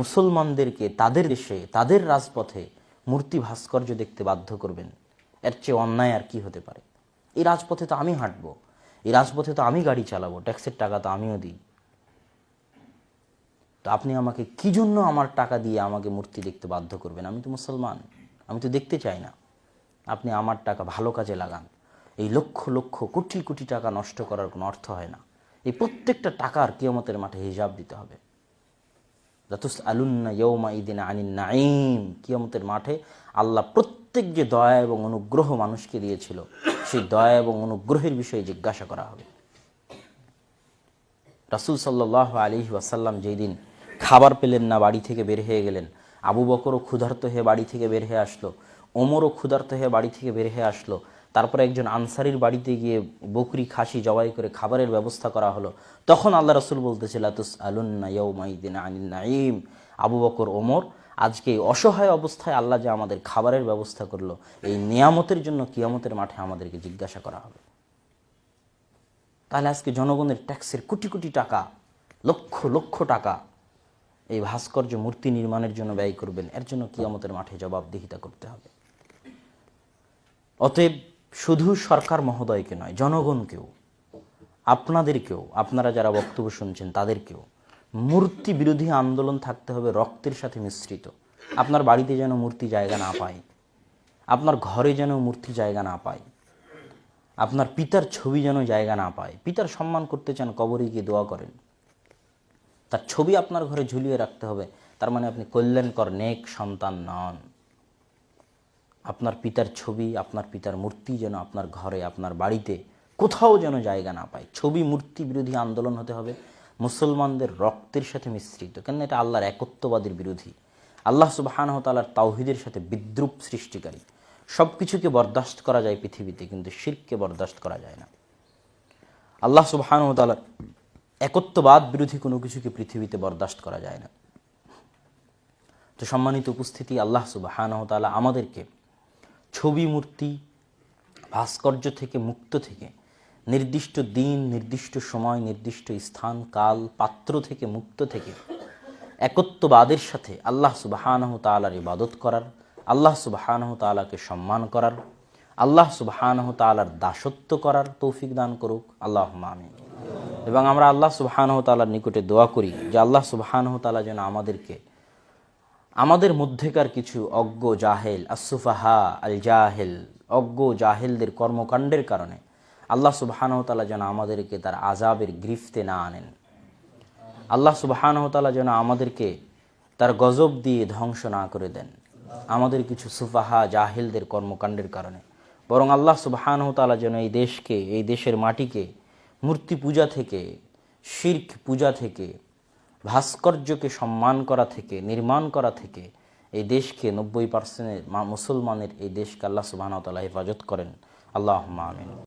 মুসলমানদেরকে তাদের দেশে, তাদের রাজপথে মূর্তি ভাস্কর্য দেখতে বাধ্য করবেন। এর চেয়ে অন্যায় আর কি হতে পারে? এই রাজপথে তো আমি হাঁটবো, এই রাজপথে তো আমি গাড়ি চালাবো, ট্যাক্সের টাকা তো আমিও দিই। তো আপনি আমাকে কি জন্য আমার টাকা দিয়ে আমাকে মূর্তি দেখতে বাধ্য করবেন? আমি তো মুসলমান, আমি তো দেখতে চাই না। আপনি আমার টাকা ভালো কাজে লাগান। এই লক্ষ লক্ষ, কোটি কোটি টাকা নষ্ট করার কোনো অর্থ হয় না। এই প্রত্যেকটা টাকার কিয়মতের মাঠে হিসাব দিতে হবে। লাতুস আলুন্না ইয়ৌমা ইদিন আনিন নাইম কিয়মতের মাঠে আল্লাহ প্রত্যেক যে দয়া এবং অনুগ্রহ মানুষকে দিয়েছিল, সেই দয়া এবং অনুগ্রহের বিষয়ে জিজ্ঞাসা করা হবে। রাসুল সাল্লাহ আলী ওয়াসাল্লাম যেই দিন খাবার পেলেন না, বাড়ি থেকে বের হয়ে গেলেন, আবু বকরও ক্ষুধার্ত হয়ে বাড়ি থেকে বের হয়ে আসলো, ওমরও ক্ষুধার্ত হয়ে বাড়ি থেকে বের হয়ে আসলো তারপরে একজন আনসারির বাড়িতে গিয়ে বকরি খাসি জবাই করে খাবারের ব্যবস্থা করা হলো। তখন আল্লাহ রসুল বলতেছিল তুস আলুন্না ইয়ৌমাইদিন আনিন নাইম আবু বকর, ওমর, আজকে এই অসহায় অবস্থায় আল্লাহ যে আমাদের খাবারের ব্যবস্থা করল, এই নিয়ামতের জন্য কিয়ামতের মাঠে আমাদেরকে জিজ্ঞাসা করা হবে। তাহলে আজকে জনগণের ট্যাক্সের কোটি কোটি টাকা, লক্ষ লক্ষ টাকা এই ভাস্কর্য মূর্তি নির্মাণের জন্য ব্যয় করবেন, এর জন্য কিয়ামতের মাঠে জবাবদিহিতা করতে হবে। অতএব শুধু সরকার মহোদয়কে নয়, জনগণকেও, আপনাদেরকেও, আপনারা যারা বক্তব্য শুনছেন তাদেরকেও, মূর্তি বিরোধী আন্দোলন থাকতে হবে, রক্তের সাথে মিশ্রিত। আপনার বাড়িতে যেন মূর্তি জায়গা না পায়, আপনার ঘরে যেন মূর্তি জায়গা না পায়, আপনার পিতার ছবি যেন জায়গা না পায়, পিতার সম্মান করতে চান কবরে গিয়ে দোয়া করেন। তার ছবি আপনার ঘরে ঝুলিয়ে রাখতে হবে, তার মানে আপনি কল্যাণকর নেক সন্তান নন। আপনার পিতার ছবি, আপনার পিতার মূর্তি যেন আপনার ঘরে, আপনার বাড়িতে কোথাও যেন জায়গা না পায়। ছবি মূর্তি বিরোধী আন্দোলন হতে হবে, মুসলমানদের রক্তের সাথে মিশ্রিত। কেন এটা আল্লাহর একত্ববাদের বিরোধী। আল্লাহ সুবাহানহ তালার তাওহিদের সাথে বিদ্রুপ সৃষ্টিকারী। সব কিছুকে বরদাস্ত করা যায় পৃথিবীতে, কিন্তু শিরকে বরদাস্ত করা যায় না। আল্লাহ সুবাহানহ তালার একত্ববাদ বিরোধী কোনো কিছুকে পৃথিবীতে বরদাস্ত করা যায় না। তো সম্মানিত উপস্থিতি, আল্লাহ সুবাহানহ তালা আমাদেরকে ছবি মূর্তি, ভাস্কর্য থেকে মুক্ত থেকে নির্দিষ্ট দিন, নির্দিষ্ট সময়, নির্দিষ্ট স্থান, কাল, পাত্র থেকে মুক্ত থেকে একত্ববাদের সাথে আল্লাহ সুবাহানহ তালার ইবাদত করার, আল্লাহ সুবাহানহ তালাকে সম্মান করার, আল্লাহ সুবাহানহ তালার দাসত্ব করার তৌফিক দান করুক। আল্লাহ আমিন। এবং আমরা আল্লাহ সুবাহানহ তালার নিকটে দোয়া করি যে আল্লাহ সুবাহানহ তালা যেন আমাদেরকে আমাদের মধ্যেকার কিছু অজ্ঞ জাহেল আসুফাহা আল জাহেল অজ্ঞ জাহেলদের কর্মকাণ্ডের কারণে আল্লাহ সুবাহানহতালা যেন আমাদেরকে তার আজাবের গ্রিফতে না আনেন। আল্লাহ সুবাহানহতালা যেন আমাদেরকে তার গজব দিয়ে ধ্বংস না করে দেন আমাদের কিছু সুফাহা, জাহেলদের কর্মকাণ্ডের কারণে। বরং আল্লাহ সুবাহানহতালা যেন এই দেশকে, এই দেশের মাটিকে, মূর্তি পূজা থেকে, শির্ক পূজা থেকে ভাস্কর্যকে সম্মান করা থেকে, নির্মাণ করা থেকে এই দেশকে নব্বই পার্সেন্টের মুসলমানের এই দেশকে আল্লাহ সুবাহতাল্লাহ হেফাজত করেন। আল্লাহ আমিন।